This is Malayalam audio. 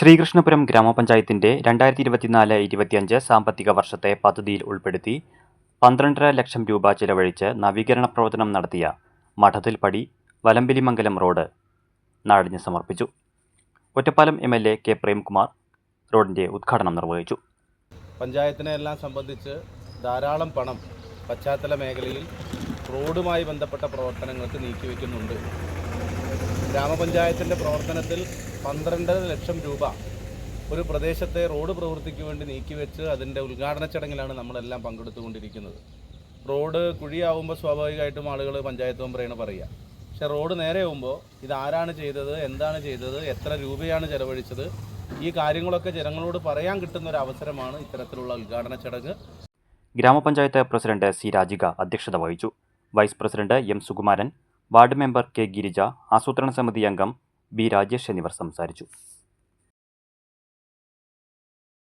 ശ്രീകൃഷ്ണപുരം ഗ്രാമപഞ്ചായത്തിന്റെ രണ്ടായിരത്തി ഇരുപത്തിനാല് ഇരുപത്തിയഞ്ച് സാമ്പത്തിക വർഷത്തെ പദ്ധതിയിൽ ഉൾപ്പെടുത്തി പന്ത്രണ്ടര ലക്ഷം രൂപ ചിലവഴിച്ച് നവീകരണ പ്രവർത്തനം നടത്തിയ മഠത്തിൽപ്പടി വലമ്പിലിമംഗലം റോഡ് നാടിന് സമർപ്പിച്ചു. Ottapalam M L A K Premkumar റോഡിന്റെ ഉദ്ഘാടനം നിർവഹിച്ചു. പഞ്ചായത്തിനെ എല്ലാം സംബന്ധിച്ച് ധാരാളം പണം പശ്ചാത്തല മേഖലയിൽ റോഡുമായി ബന്ധപ്പെട്ട പ്രവർത്തനങ്ങൾക്ക് നീക്കിവെക്കുന്നുണ്ട്. ഗ്രാമപഞ്ചായത്തിന്റെ പ്രവർത്തനത്തിൽ പന്ത്രണ്ടര ലക്ഷം രൂപ ഒരു പ്രദേശത്തെ റോഡ് പ്രവൃത്തിക്ക് വേണ്ടി നീക്കിവെച്ച് അതിന്റെ ഉദ്ഘാടന ചടങ്ങിലാണ് നമ്മളെല്ലാം പങ്കെടുത്തുകൊണ്ടിരിക്കുന്നത്. റോഡ് കുഴിയാവുമ്പോൾ സ്വാഭാവികമായിട്ടും ആളുകൾ പഞ്ചായത്ത് മെമ്പറേണ് പറയുക. പക്ഷേ റോഡ് നേരെയാവുമ്പോൾ ഇത് ആരാണ് ചെയ്തത് എന്താണ് ചെയ്തത് എത്ര രൂപയാണ് ചെലവഴിച്ചത് ഈ കാര്യങ്ങളൊക്കെ ജനങ്ങളോട് പറയാൻ കിട്ടുന്ന ഒരു അവസരമാണ് ഇത്തരത്തിലുള്ള ഉദ്ഘാടന ചടങ്ങ്. ഗ്രാമപഞ്ചായത്ത് പ്രസിഡന്റ് സി രാജിക അധ്യക്ഷത വഹിച്ചു. Vice president M Sukumaran ward member K Girija ആസൂത്രണ സമിതി അംഗം ബി രാജേഷ് എന്നിവർ സംസാരിച്ചു.